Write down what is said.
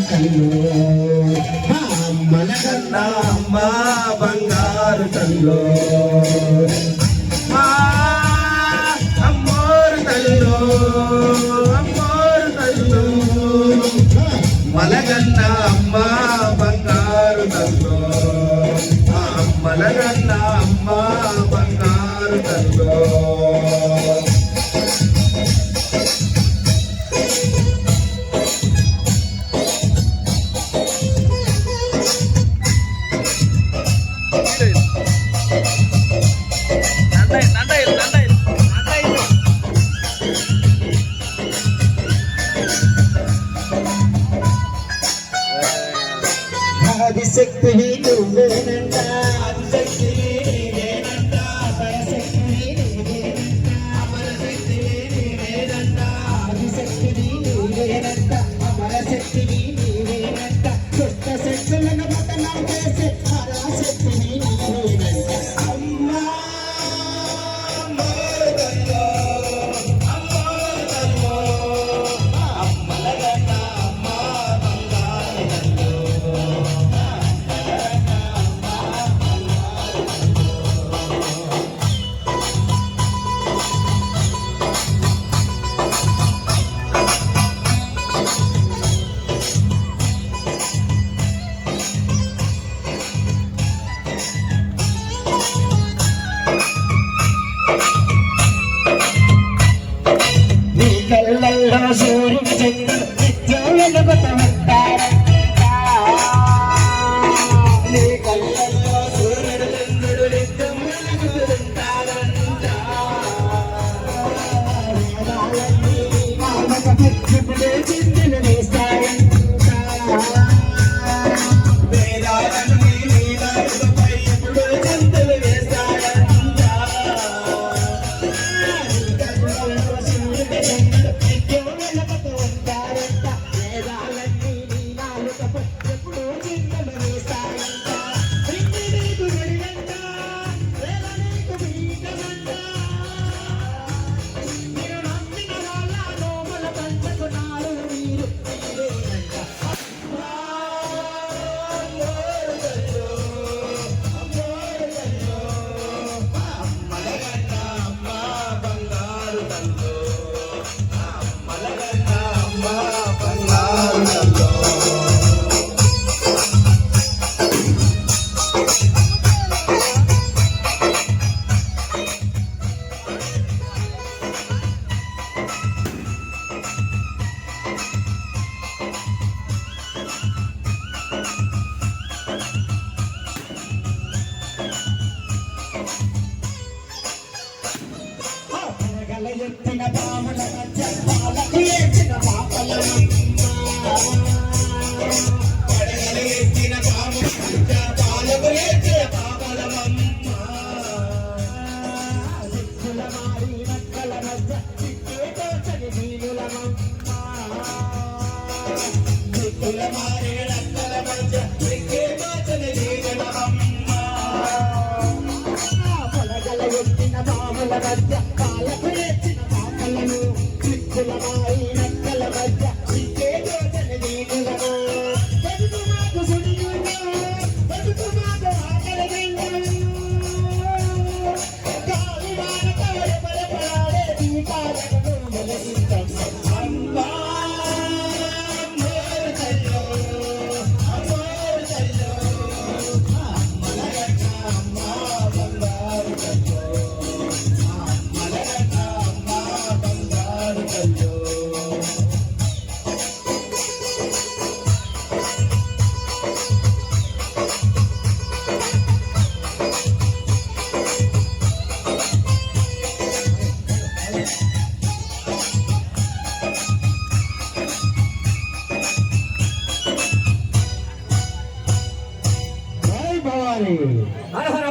కన్ను అమ్మల కన్న అమ్మ బంగారు కన్ను అమ్మోరు తల్లు అమ్మోరు తల్లు మలగన్న అమ్మ బంగారు తల్లు మలగన్న అమ్మ బంగారు తల్లు അതിശക്തി വീണ്ടും വേണേ తల ఎత్తిన బాముల మధ్య పాలకు ఎత్తిన పాపల పడగలు ఎత్తిన బాముల మధ్య పాలకు ఎత్తిన పాపల మధ్య હર હર